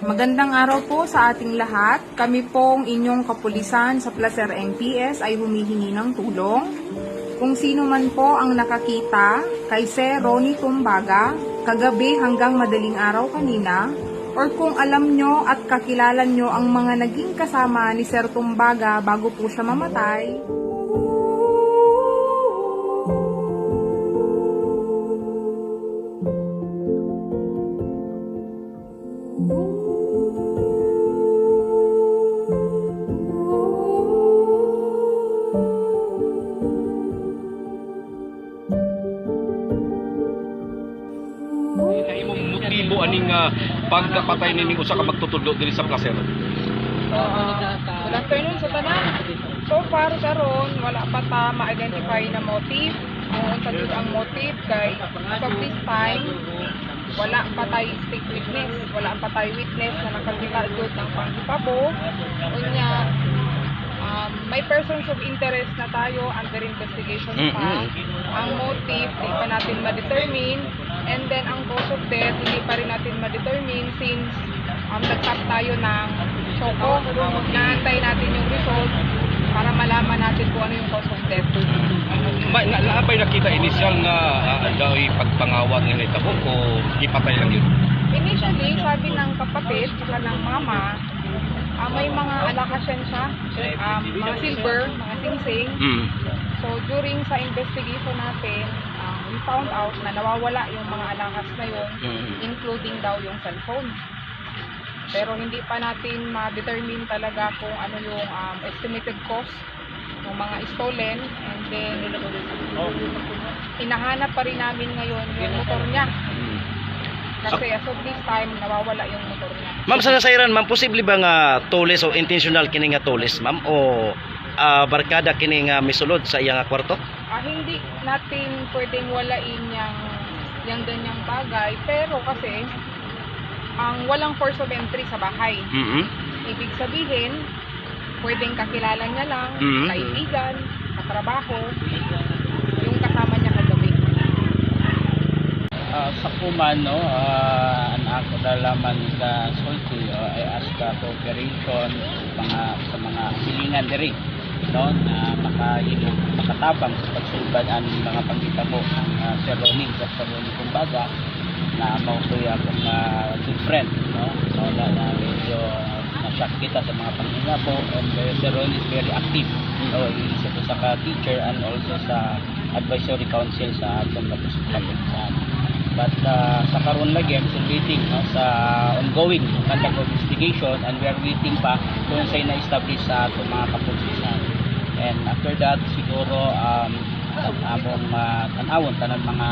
Magandang araw po sa ating lahat. Kami pong inyong kapulisan sa Placer NPS ay humihingi ng tulong. Kung sino man po ang nakakita kay Sir Ronnie Tumbaga kagabi hanggang madaling araw kanina, or kung alam nyo at kakilala nyo ang mga naging kasama ni Sir Tumbaga bago po siya mamatay, Sa imong motibo aning uh, pagkapatay ni usa ka magtutudlo diri sa placer. Uh, good afternoon sa tanan. So far karon wala pa ta ma-identify na motive. Kung unsa ang motive kay as of this time wala pa tayo stick witness, wala pa tayo witness na nakakita gyud ng panghipabo. Unya um, may persons of interest na tayo under investigation pa. Ang motive di pa natin ma-determine and then ang cause of death hindi pa rin natin ma-determine since um, nag-tap tayo ng Choco. Naantay natin yung result para malaman natin kung ano yung cause of death. May na, naabay nakita initial nga uh, daoy pagpangawat nga nitabo o ipatay lang yun. Initially, sabi ng kapatid saka ng mama, ah, may mga alakasyan siya, um, mga silver, mga singsing. Mm. So during sa investigation natin, um, we found out na nawawala yung mga alakas na yun, Mm. including daw yung cellphone. Pero hindi pa natin ma-determine talaga kung ano yung um, estimated cost ng mga stolen and then hinahanap pa rin namin ngayon yung motor niya. Kasi as of this time, nawawala yung motor niya. Ma'am sa nasairan, ma'am posible ba nga toles o intentional kini nga toles, ma'am o ah, barkada kini nga misulod sa iyang kwarto? Ah, hindi natin pwedeng walain yung, yung ganyang bagay. Pero kasi, ang walang force of entry sa bahay. Mhm. Ibig sabihin, pwedeng kakilala niya lang, Mhm. kaibigan, katrabaho, yung kasama niya kagabi. Ah, sa kuman no uh, ang ako dalaman ka sulti o ay ask ka cooperation mga sa mga silingan diri no na makahimo makatabang sa pagsulbad ang mga pangitabo ng uh, Sir Ronin sa Sir Ronin kumbaga na mautoy akong uh, good friend no? No na, na medyo na-shock kita sa mga pangitabo and uh, Sir Ronin is very active. So isa to sa ka-teacher and also sa advisory council sa atong kapulisan but uh, sa karon lagi I'm still waiting no, sa ongoing conduct of investigation and we are waiting pa kung sa'y na-establish sa ato mga kapulisan and after that siguro um, among uh, tanawon tanan mga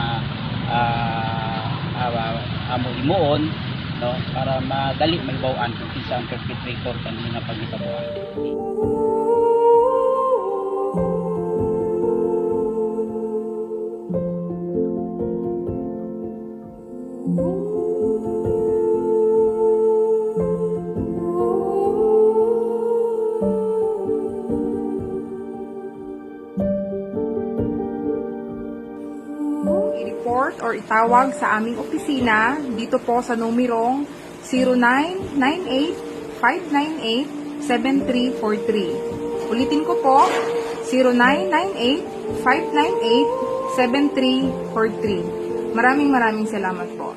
uh, uh, among imuon no para madali malibawaan kung kinsa ang perpetrator kanina pagitabuan or itawag sa aming opisina dito po sa numerong 0998-598-7343. Ulitin ko po, 0998-598-7343. Maraming maraming salamat po.